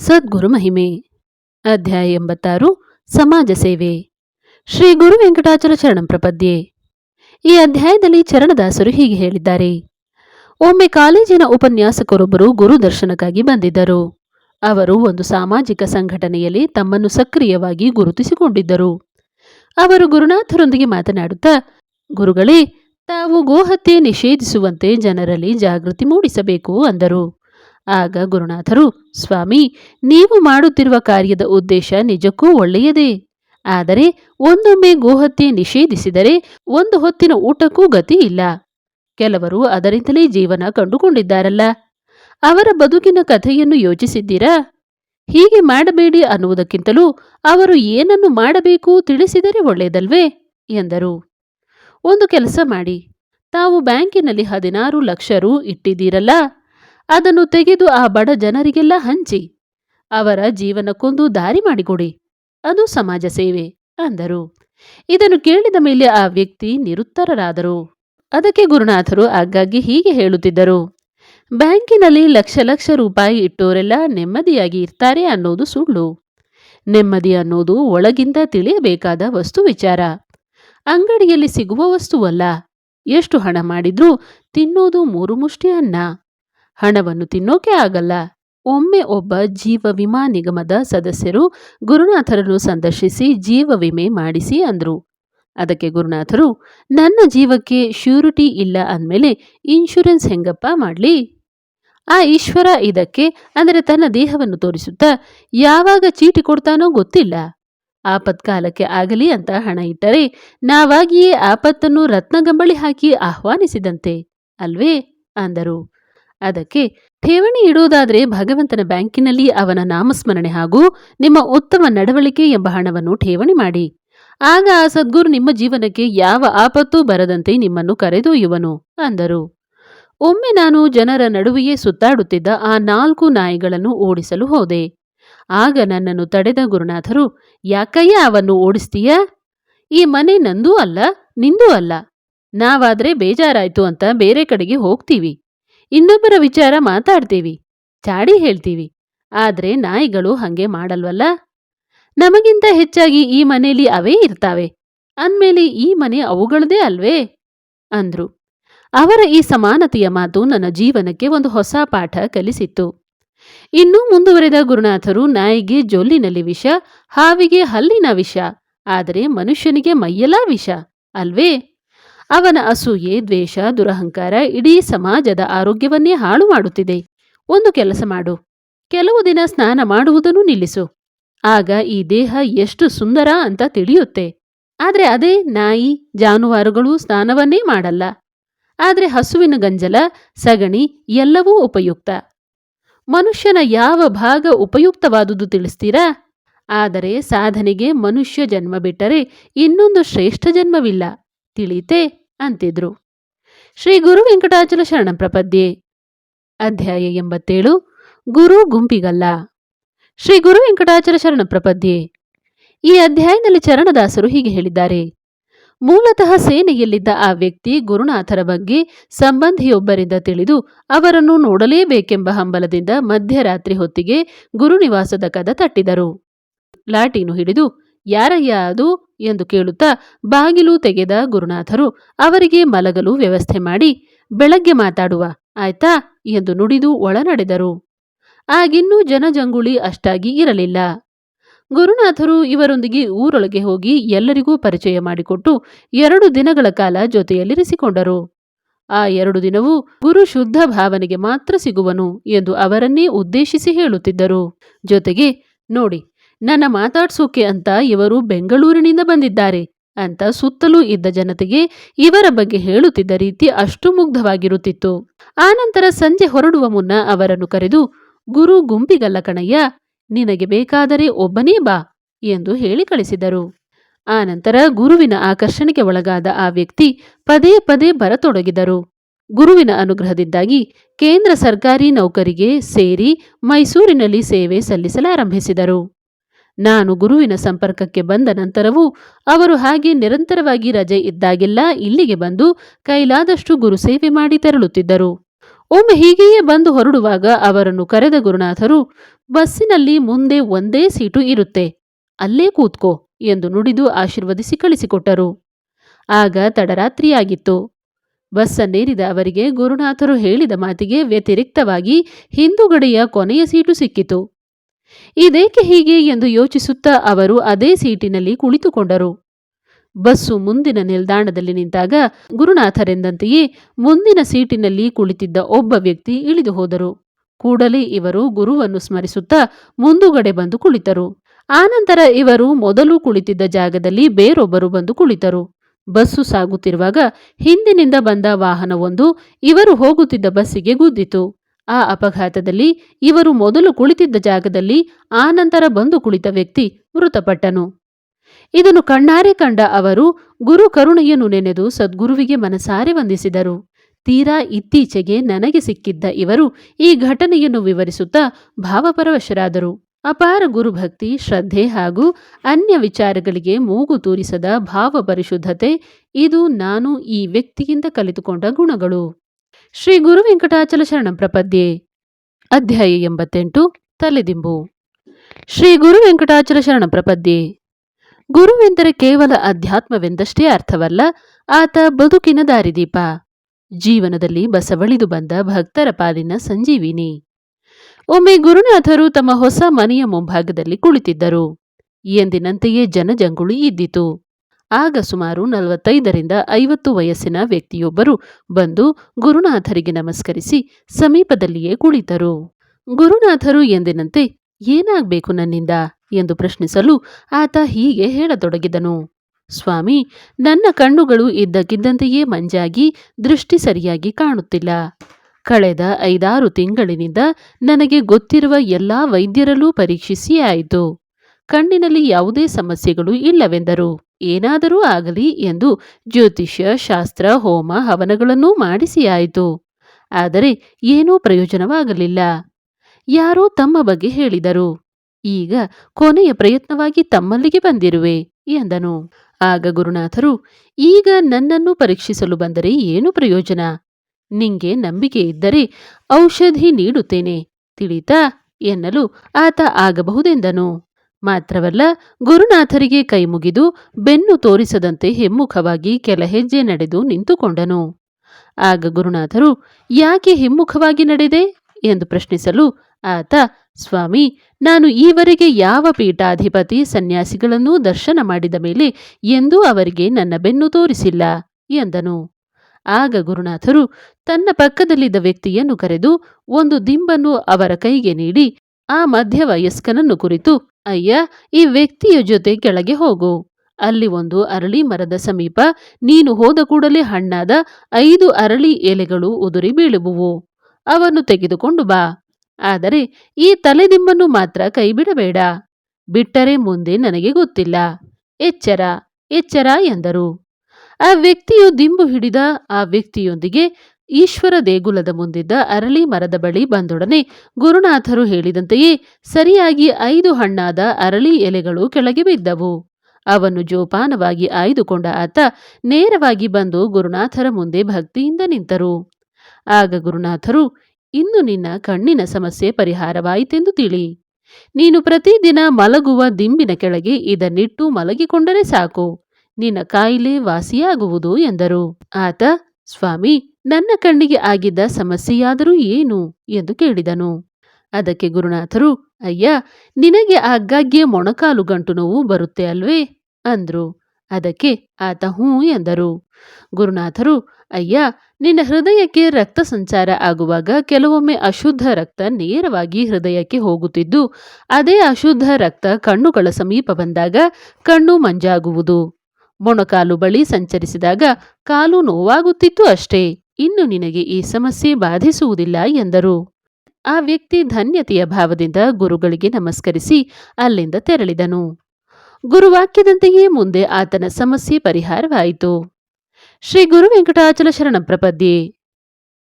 ಸದ್ಗುರು ಮಹಿಮೆ ಅಧ್ಯಾಯ ಎಂಬತ್ತಾರು, ಸಮಾಜ ಸೇವೆ. ಶ್ರೀ ಗುರು ವೆಂಕಟಾಚಲ ಚರಣಂ ಪ್ರಪದ್ಯೆ. ಈ ಅಧ್ಯಾಯದಲ್ಲಿ ಚರಣದಾಸರು ಹೀಗೆ ಹೇಳಿದ್ದಾರೆ. ಒಮ್ಮೆ ಕಾಲೇಜಿನ ಉಪನ್ಯಾಸಕರೊಬ್ಬರು ಗುರು ದರ್ಶನಕ್ಕಾಗಿ ಬಂದಿದ್ದರು. ಅವರು ಒಂದು ಸಾಮಾಜಿಕ ಸಂಘಟನೆಯಲ್ಲಿ ತಮ್ಮನ್ನು ಸಕ್ರಿಯವಾಗಿ ಗುರುತಿಸಿಕೊಂಡಿದ್ದರು. ಅವರು ಗುರುನಾಥರೊಂದಿಗೆ ಮಾತನಾಡುತ್ತಾ, ಗುರುಗಳೇ, ತಾವು ಗೋಹತ್ಯೆ ನಿಷೇಧಿಸುವಂತೆ ಜನರಲ್ಲಿ ಜಾಗೃತಿ ಮೂಡಿಸಬೇಕು ಅಂದರು. ಆಗ ಗುರುನಾಥರು, ಸ್ವಾಮಿ, ನೀವು ಮಾಡುತ್ತಿರುವ ಕಾರ್ಯದ ಉದ್ದೇಶ ನಿಜಕ್ಕೂ ಒಳ್ಳೆಯದೇ. ಆದರೆ ಒಂದೊಮ್ಮೆ ಗೋಹತ್ಯೆ ನಿಷೇಧಿಸಿದರೆ ಒಂದು ಹೊತ್ತಿನ ಊಟಕ್ಕೂ ಗತಿ ಇಲ್ಲ. ಕೆಲವರು ಅದರಿಂದಲೇ ಜೀವನ ಕಂಡುಕೊಂಡಿದ್ದಾರಲ್ಲ. ಅವರ ಬದುಕಿನ ಕಥೆಯನ್ನು ಯೋಚಿಸಿದ್ದೀರಾ? ಹೀಗೆ ಮಾಡಬೇಡಿ ಅನ್ನುವುದಕ್ಕಿಂತಲೂ ಅವರು ಏನನ್ನು ಮಾಡಬೇಕು ತಿಳಿಸಿದರೆ ಒಳ್ಳೆಯದಲ್ವೇ? ಎಂದರು. ಒಂದು ಕೆಲಸ ಮಾಡಿ. ತಾವು ಬ್ಯಾಂಕಿನಲ್ಲಿ ಹದಿನಾರು ಲಕ್ಷ ರು ಇಟ್ಟಿದ್ದೀರಲ್ಲ. ಅದನ್ನು ತೆಗೆದು ಆ ಬಡ ಜನರಿಗೆಲ್ಲ ಹಂಚಿ, ಅವರ ಜೀವನಕ್ಕೊಂದು ದಾರಿ ಮಾಡಿಕೊಡಿ, ಅದು ಸಮಾಜ ಸೇವೆ ಅಂದರು. ಇದನ್ನು ಕೇಳಿದ ಮೇಲೆ ಆ ವ್ಯಕ್ತಿ ನಿರುತ್ತರರಾದರು. ಅದಕ್ಕೆ ಗುರುನಾಥರು ಆಗಾಗ್ಗೆ ಹೀಗೆ ಹೇಳುತ್ತಿದ್ದರು, ಬ್ಯಾಂಕಿನಲ್ಲಿ ಲಕ್ಷ ಲಕ್ಷ ರೂಪಾಯಿ ಇಟ್ಟೋರೆಲ್ಲ ನೆಮ್ಮದಿಯಾಗಿ ಇರ್ತಾರೆ ಅನ್ನೋದು ಸುಳ್ಳು. ನೆಮ್ಮದಿ ಅನ್ನೋದು ಒಳಗಿಂದ ತಿಳಿಯಬೇಕಾದ ವಸ್ತು ವಿಚಾರ. ಅಂಗಡಿಯಲ್ಲಿ ಸಿಗುವ ವಸ್ತುವಲ್ಲ, ಎಷ್ಟು ಹಣ ಮಾಡಿದ್ರೂ ತಿನ್ನೋದು ಮೂರು ಮುಷ್ಟಿ ಅನ್ನ. ಹಣವನ್ನು ತಿನ್ನೋಕೆ ಆಗಲ್ಲ. ಒಮ್ಮೆ ಒಬ್ಬ ಜೀವ ವಿಮಾ ನಿಗಮದ ಸದಸ್ಯರು ಗುರುನಾಥರನ್ನು ಸಂದರ್ಶಿಸಿ ಜೀವ ವಿಮೆ ಮಾಡಿಸಿ ಅಂದ್ರು. ಅದಕ್ಕೆ ಗುರುನಾಥರು, ನನ್ನ ಜೀವಕ್ಕೆ ಶ್ಯೂರಿಟಿ ಇಲ್ಲ ಅಂದಮೇಲೆ ಇನ್ಶೂರೆನ್ಸ್ ಹೆಂಗಪ್ಪ ಮಾಡಲಿ? ಆ ಈಶ್ವರ, ಇದಕ್ಕೆ, ಅಂದರೆ ತನ್ನ ದೇಹವನ್ನು ತೋರಿಸುತ್ತಾ ಯಾವಾಗ ಚೀಟಿ ಕೊಡ್ತಾನೋ ಗೊತ್ತಿಲ್ಲ. ಆಪತ್ಕಾಲಕ್ಕೆ ಆಗಲಿ ಅಂತ ಹಣ ಇಟ್ಟರೆ ನಾವಾಗಿಯೇ ಆಪತ್ತನ್ನು ರತ್ನಗಂಬಳಿ ಹಾಕಿ ಆಹ್ವಾನಿಸಿದಂತೆ, ಅಲ್ವೇ? ಅಂದರು. ಅದಕ್ಕೆ ಠೇವಣಿ ಇಡುವುದಾದರೆ ಭಗವಂತನ ಬ್ಯಾಂಕಿನಲ್ಲಿ ಅವನ ನಾಮಸ್ಮರಣೆ ಹಾಗೂ ನಿಮ್ಮ ಉತ್ತಮ ನಡವಳಿಕೆ ಎಂಬ ಹಣವನ್ನು ಠೇವಣಿ ಮಾಡಿ. ಆಗ ಆ ಸದ್ಗುರು ನಿಮ್ಮ ಜೀವನಕ್ಕೆ ಯಾವ ಆಪತ್ತೂ ಬರದಂತೆ ನಿಮ್ಮನ್ನು ಕರೆದೊಯ್ಯುವನು, ಅಂದರು. ಒಮ್ಮೆ ನಾನು ಜನರ ನಡುವೆಯೇ ಸುತ್ತಾಡುತ್ತಿದ್ದ ಆ ನಾಲ್ಕು ನಾಯಿಗಳನ್ನು ಓಡಿಸಲು ಹೋದೆ. ಆಗ ನನ್ನನ್ನು ತಡೆದ ಗುರುನಾಥರು, ಯಾಕಯ್ಯ ಅವನ್ನು ಓಡಿಸ್ತೀಯ? ಈ ಮನೆ ನಂದೂ ಅಲ್ಲ, ನಿಂದೂ ಅಲ್ಲ. ನಾವಾದ್ರೆ ಬೇಜಾರಾಯ್ತು ಅಂತ ಬೇರೆ ಕಡೆಗೆ ಹೋಗ್ತೀವಿ. ಇನ್ನೊಬ್ಬರ ವಿಚಾರ ಮಾತಾಡ್ತೀವಿ, ಚಾಡಿ ಹೇಳ್ತೀವಿ, ಆದ್ರೆ ನಾಯಿಗಳು ಹಂಗೆ ಮಾಡಲ್ವಲ್ಲ? ನಮಗಿಂತ ಹೆಚ್ಚಾಗಿ ಈ ಮನೆಯಲ್ಲಿ ಅವೇ ಇರ್ತಾವೆ, ಅಂದ್ಮೇಲೆ ಈ ಮನೆ ಅವುಗಳದೇ ಅಲ್ವೇ? ಅಂದ್ರು. ಅವರ ಈ ಸಮಾನತೆಯ ಮಾತು ನನ್ನ ಜೀವನಕ್ಕೆ ಒಂದು ಹೊಸ ಪಾಠ ಕಲಿಸಿತ್ತು. ಇನ್ನೂ ಮುಂದುವರೆದ ಗುರುನಾಥರು ನಾಯಿಗೆ ಜೊಲ್ಲಿನಲ್ಲಿ ವಿಷ, ಹಾವಿಗೆ ಹಲ್ಲಿನ ವಿಷ, ಆದರೆ ಮನುಷ್ಯನಿಗೆ ಮೈಯೆಲ್ಲ ವಿಷ, ಅಲ್ವೇ? ಅವನ ಅಸೂಯೆ, ದ್ವೇಷ, ದುರಹಂಕಾರ ಇಡೀ ಸಮಾಜದ ಆರೋಗ್ಯವನ್ನೇ ಹಾಳು ಮಾಡುತ್ತಿದೆ. ಒಂದು ಕೆಲಸ ಮಾಡು. ಕೆಲವು ದಿನ ಸ್ನಾನ ಮಾಡುವುದನ್ನು ನಿಲ್ಲಿಸು. ಆಗ ಈ ದೇಹ ಎಷ್ಟು ಸುಂದರ ಅಂತ ತಿಳಿಯುತ್ತೆ. ಆದರೆ ಅದೇ ನಾಯಿ, ಜಾನುವಾರುಗಳು ಸ್ನಾನವನ್ನೇ ಮಾಡಲ್ಲ. ಆದರೆ ಹಸುವಿನ ಗಂಜಲ, ಸಗಣಿ ಎಲ್ಲವೂ ಉಪಯುಕ್ತ. ಮನುಷ್ಯನ ಯಾವ ಭಾಗ ಉಪಯುಕ್ತವಾದುದು ತಿಳಿಸ್ತೀರಾ? ಆದರೆ ಸಾಧನೆಗೆ ಮನುಷ್ಯ ಜನ್ಮ ಬಿಟ್ಟರೆ ಇನ್ನೊಂದು ಶ್ರೇಷ್ಠ ಜನ್ಮವಿಲ್ಲ. ತಿಳಿತೆ? ಅಂತಿದ್ರು. ಶ್ರೀ ಗುರು ವೆಂಕಟಾಚಲ ಶರಣ ಪ್ರಪದ್ಯೆ, ಅಧ್ಯಾಯ ಎಂಬತ್ತೇಳು, ಗುರು ಗುಂಪಿಗಲ್ಲ. ಶ್ರೀ ಗುರು ವೆಂಕಟಾಚಲ ಶರಣ ಪ್ರಪದ್ಯೆ. ಈ ಅಧ್ಯಾಯದಲ್ಲಿ ಚರಣದಾಸರು ಹೀಗೆ ಹೇಳಿದ್ದಾರೆ. ಮೂಲತಃ ಸೇನೆಯಲ್ಲಿದ್ದ ಆ ವ್ಯಕ್ತಿ ಗುರುನಾಥರ ಬಗ್ಗೆ ಸಂಬಂಧಿಯೊಬ್ಬರಿಂದ ತಿಳಿದು ಅವರನ್ನು ನೋಡಲೇಬೇಕೆಂಬ ಹಂಬಲದಿಂದ ಮಧ್ಯರಾತ್ರಿ ಹೊತ್ತಿಗೆ ಗುರುನಿವಾಸದ ಕದ ತಟ್ಟಿದರು. ಲಾಟೀನು ಹಿಡಿದು ಯಾರಯ್ಯ ಅದು? ಎಂದು ಕೇಳುತ್ತಾ ಬಾಗಿಲು ತೆಗೆದ ಗುರುನಾಥರು ಅವರಿಗೆ ಮಲಗಲು ವ್ಯವಸ್ಥೆ ಮಾಡಿ, ಬೆಳಗ್ಗೆ ಮಾತಾಡುವ, ಆಯ್ತಾ? ಎಂದು ನುಡಿದು ಒಳನಡೆದರು. ಆಗಿನ್ನೂ ಜನಜಂಗುಳಿ ಅಷ್ಟಾಗಿ ಇರಲಿಲ್ಲ. ಗುರುನಾಥರು ಇವರೊಂದಿಗೆ ಊರೊಳಗೆ ಹೋಗಿ ಎಲ್ಲರಿಗೂ ಪರಿಚಯ ಮಾಡಿಕೊಟ್ಟು ಎರಡು ದಿನಗಳ ಕಾಲ ಜೊತೆಯಲ್ಲಿರಿಸಿಕೊಂಡರು. ಆ ಎರಡು ದಿನವೂ ಗುರು ಶುದ್ಧ ಭಾವನೆಗೆ ಮಾತ್ರ ಸಿಗುವನು ಎಂದು ಅವರನ್ನೇ ಉದ್ದೇಶಿಸಿ ಹೇಳುತ್ತಿದ್ದರು. ಜೊತೆಗೆ ನೋಡಿ ನನ್ನ ಮಾತಾಡ್ಸೋಕೆ ಅಂತ ಇವರು ಬೆಂಗಳೂರಿನಿಂದ ಬಂದಿದ್ದಾರೆ ಅಂತ ಸುತ್ತಲೂ ಇದ್ದ ಜನತೆಗೆ ಇವರ ಬಗ್ಗೆ ಹೇಳುತ್ತಿದ್ದ ರೀತಿ ಅಷ್ಟು ಮುಗ್ಧವಾಗಿರುತ್ತಿತ್ತು. ಆನಂತರ ಸಂಜೆ ಹೊರಡುವ ಮುನ್ನ ಅವರನ್ನು ಕರೆದು, ಗುರು ಗುಂಪಿಗಲ್ಲ ಕಣಯ್ಯ, ನಿನಗೆ ಬೇಕಾದರೆ ಒಬ್ಬನೇ ಬಾ ಎಂದು ಹೇಳಿ ಕಳಿಸಿದರು. ಆನಂತರ ಗುರುವಿನ ಆಕರ್ಷಣೆಗೆ ಒಳಗಾದ ಆ ವ್ಯಕ್ತಿ ಪದೇ ಪದೇ ಬರತೊಡಗಿದರು. ಗುರುವಿನ ಅನುಗ್ರಹದಿಂದಾಗಿ ಕೇಂದ್ರ ಸರ್ಕಾರಿ ನೌಕರಿಗೆ ಸೇರಿ ಮೈಸೂರಿನಲ್ಲಿ ಸೇವೆ ಸಲ್ಲಿಸಲಾರಂಭಿಸಿದರು. ನಾನು ಗುರುವಿನ ಸಂಪರ್ಕಕ್ಕೆ ಬಂದ ನಂತರವೂ ಅವರು ಹಾಗೆ ನಿರಂತರವಾಗಿ ರಜೆ ಇದ್ದಾಗೆಲ್ಲ ಇಲ್ಲಿಗೆ ಬಂದು ಕೈಲಾದಷ್ಟು ಗುರು ಸೇವೆ ಮಾಡಿ ತೆರಳುತ್ತಿದ್ದರು. ಒಮ್ಮೆ ಹೀಗೆಯೇ ಬಂದು ಹೊರಡುವಾಗ ಅವರನ್ನು ಕರೆದ ಗುರುನಾಥರು, ಬಸ್ಸಿನಲ್ಲಿ ಮುಂದೆ ಒಂದೇ ಸೀಟು ಇರುತ್ತೆ, ಅಲ್ಲೇ ಕೂತ್ಕೋ ಎಂದು ನುಡಿದು ಆಶೀರ್ವದಿಸಿ ಕಳಿಸಿಕೊಟ್ಟರು. ಆಗ ತಡರಾತ್ರಿಯಾಗಿತ್ತು. ಬಸ್ಸನ್ನೇರಿದ ಅವರಿಗೆ ಗುರುನಾಥರು ಹೇಳಿದ ಮಾತಿಗೆ ವ್ಯತಿರಿಕ್ತವಾಗಿ ಹಿಂದುಗಡೆಯ ಕೊನೆಯ ಸೀಟು ಸಿಕ್ಕಿತು. ಇದೇಕೆ ಹೀಗೆ ಎಂದು ಯೋಚಿಸುತ್ತಾ ಅವರು ಅದೇ ಸೀಟಿನಲ್ಲಿ ಕುಳಿತುಕೊಂಡರು. ಬಸ್ಸು ಮುಂದಿನ ನಿಲ್ದಾಣದಲ್ಲಿ ನಿಂತಾಗ ಗುರುನಾಥರೆಂದಂತೆಯೇ ಮುಂದಿನ ಸೀಟಿನಲ್ಲಿ ಕುಳಿತಿದ್ದ ಒಬ್ಬ ವ್ಯಕ್ತಿ ಇಳಿದು ಹೋದರು. ಕೂಡಲೇ ಇವರು ಗುರುವನ್ನು ಸ್ಮರಿಸುತ್ತಾ ಮುಂದುಗಡೆ ಬಂದು ಕುಳಿತರು. ಆನಂತರ ಇವರು ಮೊದಲು ಕುಳಿತಿದ್ದ ಜಾಗದಲ್ಲಿ ಬೇರೊಬ್ಬರು ಬಂದು ಕುಳಿತರು. ಬಸ್ಸು ಸಾಗುತ್ತಿರುವಾಗ ಹಿಂದಿನಿಂದ ಬಂದ ವಾಹನವೊಂದು ಇವರು ಹೋಗುತ್ತಿದ್ದ ಬಸ್ಸಿಗೆ ಗುದ್ದಿತು. ಆ ಅಪಘಾತದಲ್ಲಿ ಇವರು ಮೊದಲು ಕುಳಿತಿದ್ದ ಜಾಗದಲ್ಲಿ ಆನಂತರ ಬಂದು ಕುಳಿತ ವ್ಯಕ್ತಿ ಮೃತಪಟ್ಟನು. ಇದನ್ನು ಕಣ್ಣಾರೆ ಕಂಡ ಅವರು, ಗುರು ಕರುಣೆಯನ್ನು ನೆನೆದು ಸದ್ಗುರುವಿಗೆ ಮನಸಾರೆ ವಂದಿಸಿದರು. ತೀರಾ ಇತ್ತೀಚೆಗೆ ನನಗೆ ಸಿಕ್ಕಿದ್ದ ಇವರು ಈ ಘಟನೆಯನ್ನು ವಿವರಿಸುತ್ತಾ ಭಾವಪರವಶರಾದರು. ಅಪಾರ ಗುರುಭಕ್ತಿ, ಶ್ರದ್ಧೆ ಹಾಗೂ ಅನ್ಯ ವಿಚಾರಗಳಿಗೆ ಮೂಗು ತೂರಿಸದ ಭಾವಪರಿಶುದ್ಧತೆ, ಇದು ನಾನು ಈ ವ್ಯಕ್ತಿಯಿಂದ ಕಲಿತುಕೊಂಡ ಗುಣಗಳು. ಶ್ರೀ ಗುರು ವೆಂಕಟಾಚಲ ಶರಣ ಪ್ರಪದ್ಯೆ, ಅಧ್ಯಾಯ ಎಂಬತ್ತೆಂಟು, ತಲೆದಿಂಬು. ಶ್ರೀ ಗುರು ವೆಂಕಟಾಚಲ ಶರಣ ಪ್ರಪದ್ಯೆ. ಗುರುವೆಂದರೆ ಕೇವಲ ಅಧ್ಯಾತ್ಮವೆಂದಷ್ಟೇ ಅರ್ಥವಲ್ಲ, ಆತ ಬದುಕಿನ ದಾರಿದೀಪ. ಜೀವನದಲ್ಲಿ ಬಸವಳಿದು ಬಂದ ಭಕ್ತರ ಪಾಲಿನ ಸಂಜೀವಿನಿ. ಒಮ್ಮೆ ಗುರುನಾಥರು ತಮ್ಮ ಹೊಸ ಮನೆಯ ಮುಂಭಾಗದಲ್ಲಿ ಕುಳಿತಿದ್ದರು. ಎಂದಿನಂತೆಯೇ ಜನಜಂಗುಳಿ ಇದ್ದಿತು. ಆಗ ಸುಮಾರು ನಲವತ್ತೈದರಿಂದ ಐವತ್ತು ವಯಸ್ಸಿನ ವ್ಯಕ್ತಿಯೊಬ್ಬರು ಬಂದು ಗುರುನಾಥರಿಗೆ ನಮಸ್ಕರಿಸಿ ಸಮೀಪದಲ್ಲಿಯೇ ಕುಳಿತರು. ಗುರುನಾಥರು ಎಂದಿನಂತೆ, ಏನಾಗಬೇಕು ನನ್ನಿಂದ? ಎಂದು ಪ್ರಶ್ನಿಸಲು ಆತ ಹೀಗೆ ಹೇಳತೊಡಗಿದನು. ಸ್ವಾಮಿ, ನನ್ನ ಕಣ್ಣುಗಳು ಇದ್ದಕ್ಕಿದ್ದಂತೆಯೇ ಮಂಜಾಗಿ, ದೃಷ್ಟಿ ಸರಿಯಾಗಿ ಕಾಣುತ್ತಿಲ್ಲ. ಕಳೆದ ಐದಾರು ತಿಂಗಳಿನಿಂದ ನನಗೆ ಗೊತ್ತಿರುವ ಎಲ್ಲಾ ವೈದ್ಯರಲ್ಲೂ ಪರೀಕ್ಷಿಸಿಯೇ ಆಯಿತು. ಕಣ್ಣಿನಲ್ಲಿ ಯಾವುದೇ ಸಮಸ್ಯೆಗಳು ಇಲ್ಲವೆಂದರು. ಏನಾದರೂ ಆಗಲಿ ಎಂದು ಜ್ಯೋತಿಷ್ಯ, ಶಾಸ್ತ್ರ, ಹೋಮ, ಹವನಗಳನ್ನೂ ಮಾಡಿಸಿಯಾಯಿತು ಆದರೆ ಏನೂ ಪ್ರಯೋಜನವಾಗಲಿಲ್ಲ. ಯಾರೋ ತಮ್ಮ ಬಗ್ಗೆ ಹೇಳಿದರು. ಈಗ ಕೊನೆಯ ಪ್ರಯತ್ನವಾಗಿ ತಮ್ಮಲ್ಲಿಗೆ ಬಂದಿರುವೆ ಎಂದನು. ಆಗ ಗುರುನಾಥರು, ಈಗ ನನ್ನನ್ನು ಪರೀಕ್ಷಿಸಲು ಬಂದರೆ ಏನು ಪ್ರಯೋಜನ? ನಿಂಗೆ ನಂಬಿಕೆ ಇದ್ದರೆ ಔಷಧಿ ನೀಡುತ್ತೇನೆ, ತಿಳಿತಾ ಎನ್ನಲು ಆತ ಆಗಬಹುದೆಂದನು. ಮಾತ್ರವಲ್ಲ, ಗುರುನಾಥರಿಗೆ ಕೈಮುಗಿದು ಬೆನ್ನು ತೋರಿಸದಂತೆ ಹಿಮ್ಮುಖವಾಗಿ ಕೆಲ ಹೆಜ್ಜೆ ನಡೆದು ನಿಂತುಕೊಂಡನು. ಆಗ ಗುರುನಾಥರು, ಯಾಕೆ ಹಿಮ್ಮುಖವಾಗಿ ನಡೆದೆ? ಎಂದು ಪ್ರಶ್ನಿಸಲು, ಆತ, ಸ್ವಾಮಿ, ನಾನು ಈವರೆಗೆ ಯಾವ ಪೀಠಾಧಿಪತಿ ಸನ್ಯಾಸಿಗಳನ್ನೂ ದರ್ಶನ ಮಾಡಿದ ಮೇಲೆ ಎಂದೂ ಅವರಿಗೆ ನನ್ನ ಬೆನ್ನು ತೋರಿಸಿಲ್ಲ, ಎಂದನು. ಆಗ ಗುರುನಾಥರು, ತನ್ನ ಪಕ್ಕದಲ್ಲಿದ್ದ ವ್ಯಕ್ತಿಯನ್ನು ಕರೆದು ಒಂದು ದಿಂಬನ್ನು ಅವರ ಕೈಗೆ ನೀಡಿ ಆ ಮಧ್ಯವಯಸ್ಕನನ್ನು ಕುರಿತು, ಅಯ್ಯ, ಈ ವ್ಯಕ್ತಿಯ ಜೊತೆ ಕೆಳಗೆ ಹೋಗು. ಅಲ್ಲಿ ಒಂದು ಅರಳಿ ಮರದ ಸಮೀಪ ನೀನು ಹೋದ ಕೂಡಲೇ ಹಣ್ಣಾದ ಐದು ಅರಳಿ ಎಲೆಗಳು ಉದುರಿ ಬೀಳುವುವು. ಅವನ್ನು ತೆಗೆದುಕೊಂಡು ಬಾ. ಆದರೆ ಈ ತಲೆದಿಂಬನ್ನು ಮಾತ್ರ ಕೈಬಿಡಬೇಡ. ಬಿಟ್ಟರೆ ಮುಂದೆ ನನಗೆ ಗೊತ್ತಿಲ್ಲ. ಎಚ್ಚರ ಎಚ್ಚರ ಎಂದರು. ಆ ವ್ಯಕ್ತಿಯು ದಿಂಬು ಹಿಡಿದ ಆ ವ್ಯಕ್ತಿಯೊಂದಿಗೆ ಈಶ್ವರ ದೇಗುಲದ ಮುಂದಿದ್ದ ಅರಳಿ ಮರದ ಬಳಿ ಬಂದೊಡನೆ ಗುರುನಾಥರು ಹೇಳಿದಂತೆಯೇ ಸರಿಯಾಗಿ ಐದು ಹಣ್ಣಾದ ಅರಳಿ ಎಲೆಗಳು ಕೆಳಗೆ ಬಿದ್ದವು. ಅವನ್ನು ಜೋಪಾನವಾಗಿ ಆಯ್ದುಕೊಂಡ ಆತ ನೇರವಾಗಿ ಬಂದು ಗುರುನಾಥರ ಮುಂದೆ ಭಕ್ತಿಯಿಂದ ನಿಂತರು. ಆಗ ಗುರುನಾಥರು, ಇನ್ನು ನಿನ್ನ ಕಣ್ಣಿನ ಸಮಸ್ಯೆ ಪರಿಹಾರವಾಯಿತೆಂದು ತಿಳಿ. ನೀನು ಪ್ರತಿದಿನ ಮಲಗುವ ದಿಂಬಿನ ಕೆಳಗೆ ಇದನ್ನಿಟ್ಟು ಮಲಗಿಕೊಂಡರೆ ಸಾಕು. ನಿನ್ನ ಕಾಯಿಲೆ ವಾಸಿಯಾಗುವುದು ಎಂದರು. ಆತ ಸ್ವಾಮಿ, ನನ್ನ ಕಣ್ಣಿಗೆ ಆಗಿದ್ದ ಸಮಸ್ಯೆಯಾದರೂ ಏನು? ಎಂದು ಕೇಳಿದನು. ಅದಕ್ಕೆ ಗುರುನಾಥರು, ಅಯ್ಯ, ನಿನಗೆ ಆಗಾಗ್ಗೆ ಮೊಣಕಾಲು ಗಂಟು ನೋವು ಬರುತ್ತೆ ಅಲ್ವೇ? ಅಂದ್ರು. ಅದಕ್ಕೆ, ಆತ ಹೂ ಎಂದರು. ಗುರುನಾಥರು, ಅಯ್ಯ, ನಿನ್ನ ಹೃದಯಕ್ಕೆ ರಕ್ತ ಸಂಚಾರ ಆಗುವಾಗ ಕೆಲವೊಮ್ಮೆ ಅಶುದ್ಧ ರಕ್ತ ನೇರವಾಗಿ ಹೃದಯಕ್ಕೆ ಹೋಗುತ್ತಿದ್ದು, ಅದೇ ಅಶುದ್ಧ ರಕ್ತ ಕಣ್ಣುಗಳ ಸಮೀಪ ಬಂದಾಗ ಕಣ್ಣು ಮಂಜಾಗುವುದು. ಮೊಣಕಾಲು ಬಳಿ ಸಂಚರಿಸಿದಾಗ ಕಾಲು ನೋವಾಗುತ್ತಿತ್ತು ಅಷ್ಟೇ. ಇನ್ನು ನಿನಗೆ ಈ ಸಮಸ್ಯೆ ಬಾಧಿಸುವುದಿಲ್ಲ ಎಂದರು. ಆ ವ್ಯಕ್ತಿ ಧನ್ಯತೆಯ ಭಾವದಿಂದ ಗುರುಗಳಿಗೆ ನಮಸ್ಕರಿಸಿ ಅಲ್ಲಿಂದ ತೆರಳಿದನು. ಗುರುವಾಕ್ಯದಂತೆಯೇ ಮುಂದೆ ಆತನ ಸಮಸ್ಯೆ ಪರಿಹಾರವಾಯಿತು. ಶ್ರೀ ಗುರು ವೆಂಕಟಾಚಲ ಶರಣ ಪ್ರಪದ್ಯೆ